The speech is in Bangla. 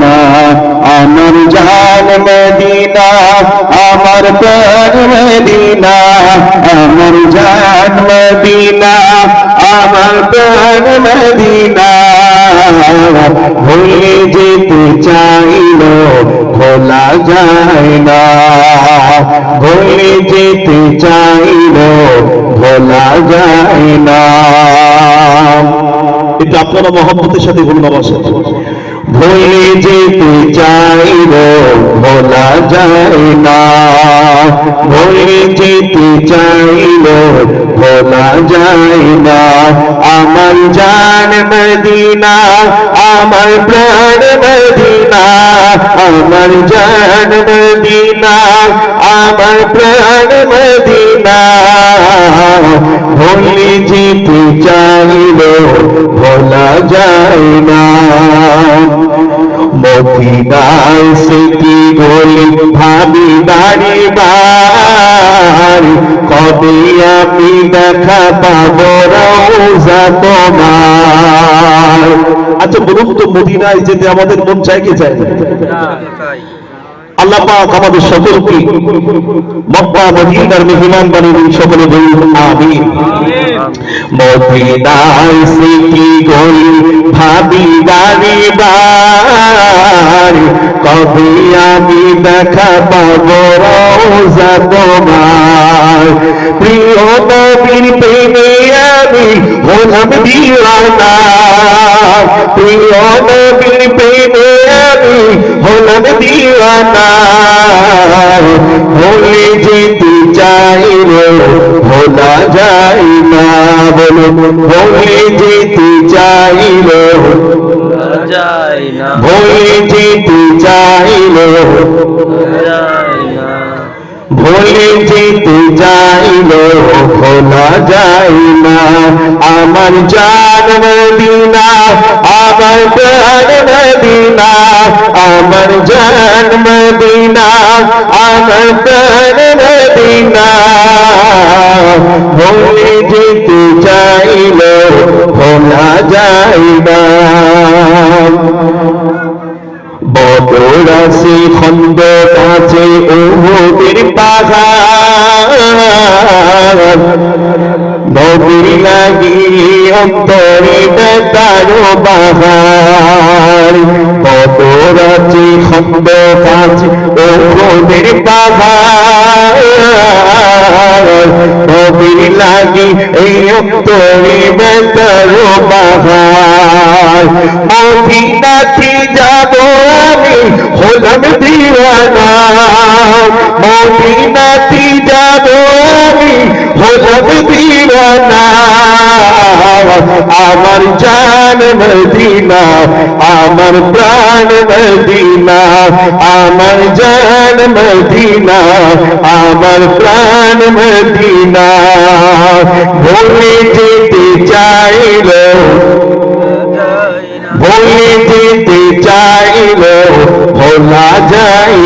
না আমার জান মদিনা, আমার প্রাণ মদিনা, আমার জান মদিনা, আমার প্রাণ মদিনা। ভুলে যেতে চাইল, খোলা যায় ভুলে যেতে চাইল ভোলা যায় কিন্তু আপনারা মহব্বতের সাথে আমার সাথে ভুলে যেতে চাইব, ভোলা যায় না। ভুলে যেতে চাইব, ভোলা যায় না। আমার জান মদিনা, আমার প্রাণ মদিনা, আমার জান মদিনা, আমার প্রাণ মদিনা। ভুলে যেতে চাইব, ভোলা যায় মদিনায় স্মৃতি গলি ভাবি দাঁড়ি বার কবে আমি দেখা পাবো রোজা তোমার? আচ্ছা বলুন তো, মদিনায় যেতে আমাদের মন চাই কি চাই? আল্লাহ পাক আমাদের সকলকে মক্কা, মদিনার মেহমান বানিয়ে সকলে বলুন, আমিন। মদিনায় স্মৃতি গলি ভাবি দাঁড়ি বার কবে আমি দেখা পাবো রোজা তোমার। প্রিয় নবীর প্রেমে আমি হলাম দিওয়ানা। প্রিয় নবীর প্রেমে আমি হলাম দিওয়ানা। ভুলে যেতে চাইল ভোলা যায় না বলো। ভুলে যেতে চাইল যায় না ভুলে যেতে চাইল ভুলে যেতে চাইল ভোলা যায় না। আমার জান মদিনা, আমার প্রাণ মদিনা, আমার জান মদিনা, আমার পাহাড় নবীর লাগি অন্তরে বেতার বাহার বদরাসি খন্দ কাছে উহুদের পাহাড় নবীর লাগি এই অন্তরে বেতার বাহার মদিনাতে যাব হলাম দিওয়ানা। আমার জান মদিনা, আমার প্রাণ মদিনা, আমার জান মদিনা, আমার প্রাণ মদিনা। ভুলে যেতে চাইল ভুলে যেতে চাইল, ভোলা যায়